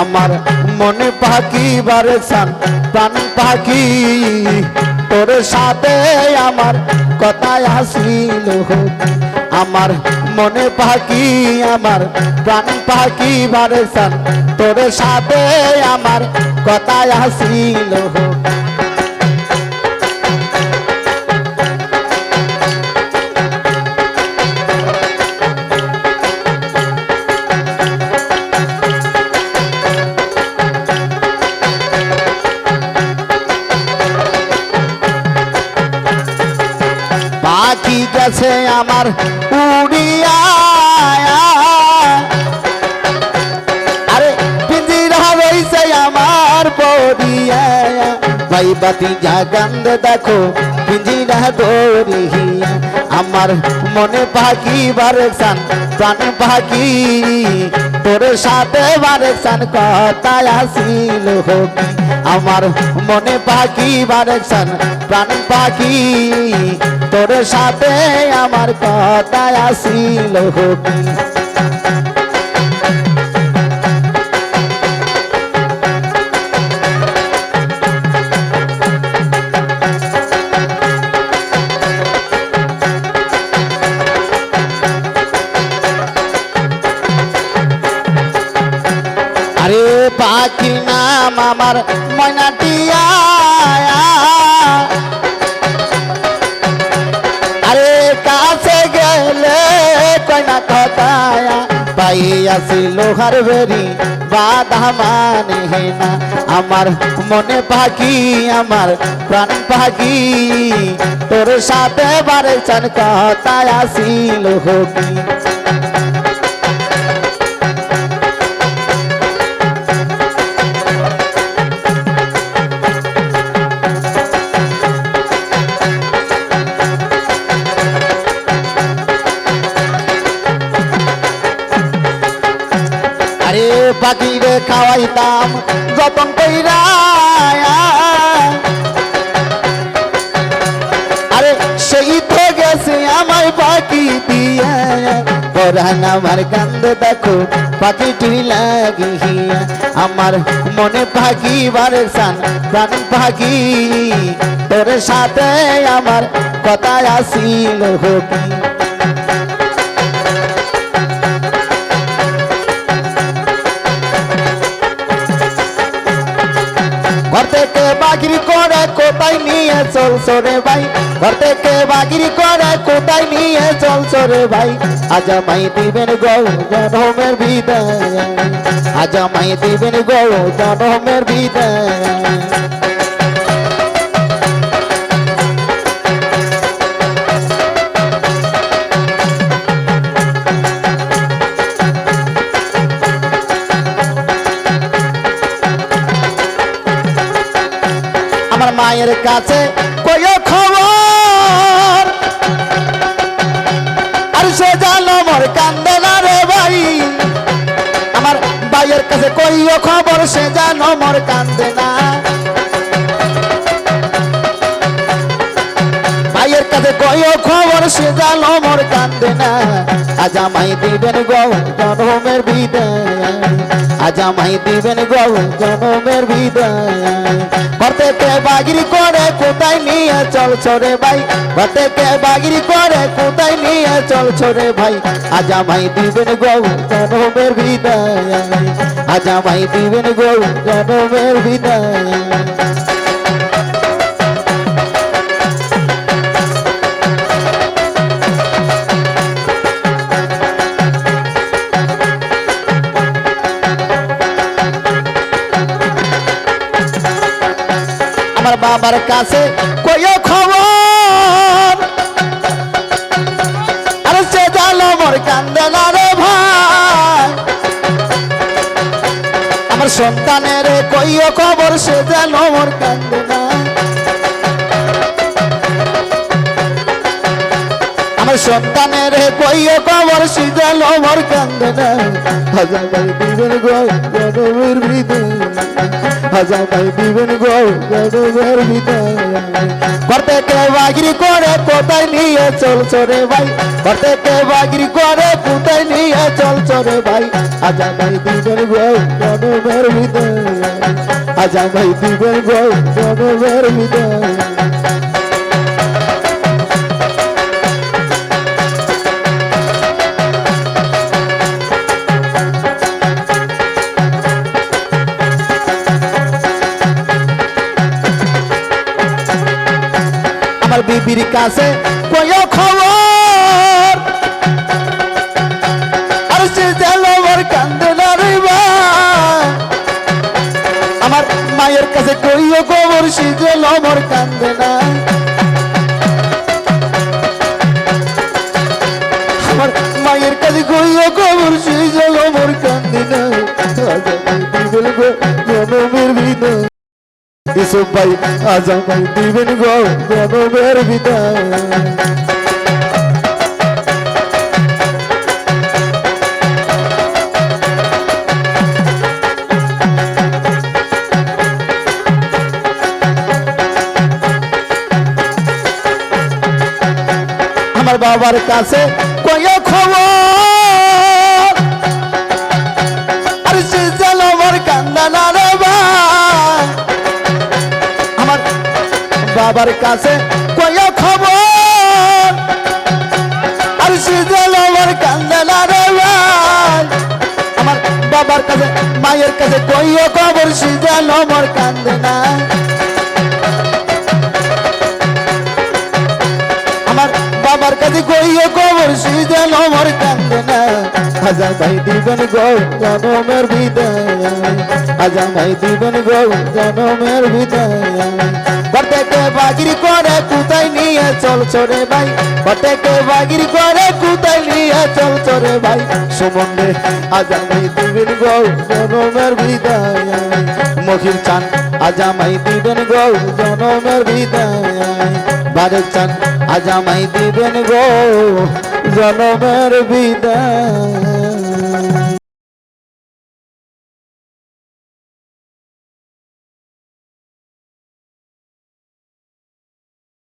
আমার মনে পাখি বারে সান প্রাণ পাখি। তোর সাথে আমার কথায় আসিল আমার মনে পাখি, আমার প্রাণ পাখি বারে সান তোর সাথে আমার কথায় আসিল পাখি আমার ভাই বাতি জাগান্দ দেখো, পিঞ্জিরা দৌড়িয়া আমার মনে পাখি বারেকসান প্রাণ পাখি তোর সাথে বারেকসান কথায় আসিল হোকি। আমার মনে পাখি বারেকসান প্রাণ পাখি তোর সাথে আমার কথায় আসিল হোকি। আমার ময়নাটিয়া আরে কাছে গেলে কয়না কথায়া। আসি লোহার বেরি বাধা মানে আমার মনে পাখি আমার প্রাণ পাখি তোর সাথে বারে চান কথায় আসিল হোকি খাওয়াইতাম, যতন কইরা আরে সেই তো গেছে আমায় পাখি দিয়া। পরান আমার কান্দ দেখো, পাখিটি লাগিয়া। আমার মনে পাখি বারে সান প্রাণ পাখি তোর সাথে আমার কথা আসিল হকি বাগিরি করে কোথায় নিয়ে চল রে ভাই? ঘর থেকে বাগিরি করে কোথায় নিয়ে চল রে ভাই? আজ মাই দিবেন গৌ জনমের বিদায়। আজ মাই দিবেন গৌ বিদায়। মায়ের কাছে কয় খবর। আর সে জানো মোর কান্দে না রে ভাই। আমার ভাইয়ের কাছে কইও খবর, সে জানো মোর কান্দে না। ভাইয়ের কাছে কইও খবর, সে জানো মোর কান্দে না। আজ আমায় দিবেন গৌ, জনমের বিদায়। আজ আমায় দিবেন গৌ, জনমের বিদায়। কোথায় নিয়ে চল ছোরে ভাই? ঘর কে বাগিরি করে কোথায় নিয়ে চল ছোরে ভাই? আজ ভাই দিবেন গৌ জনমের বিদায় আজ ভাই দিবেন গৌ জনমের বিদায় আমার কাছে কইও খবর। আরে সে জালো মোর কান্দে না রে ভাই। আমার সন্তানের কইও খবর, সে জানো মোর কান্দে আমার সন্তানের কইও খবর, সে জানো মোর কান্দে না। দিবেন গো জনমের ভাই দিবেন গো জনমের হৃদয় ঘর থেকে বাগিরি করে, কোথায় নিয়ে চল চরে ভাই? ঘর থেকে বাগিরি করে, কোথায় নিয়ে চল চরে ভাই? ভাই দিবেন গো জনমের বিদায় আজ আমায় দিবেন গো জনমের বিবির কাছে কয় খবর। আর সে আমার কান্দে না রে। আমার মায়ের কাছে কইও খবর, সে আমার কান্দে না। আমার মায়ের কাছে কইও খবর, সে আমার কান্দে না। ভাই আজ আমায় দিবেন গো জনমের বিদায় আমার বাবার কাছে কয় খবর বাবার কাছে কয় খবর। আর সে যেন আমার কান্দা না রে আমার বাবার কাছে, মায়ের কাছে কইও খবর সে যেন আমার কান্দে না। আমার বাবার কাছে কইও খবর সে যেন আমার কান্দে না। হাজার ভাই দিবেন গো, জনমের বিদায়। হাজার ভাই দিবেন গো, জনমের বিদায়। বাগিরি করে, কোথায় নিয়ে চল চরে ভাই? প্রত্যেকে বাগিরি করে, কোথায় নিয়ে চল চরে ভাই? সুমন্দে আজামাই দিবেন গো, জনমের বিদায়। মহির চান আজামাই দিবেন গো, জনমের বিদায়। বারে চান আজামাই দিবেন গো, জনমের বিদায়।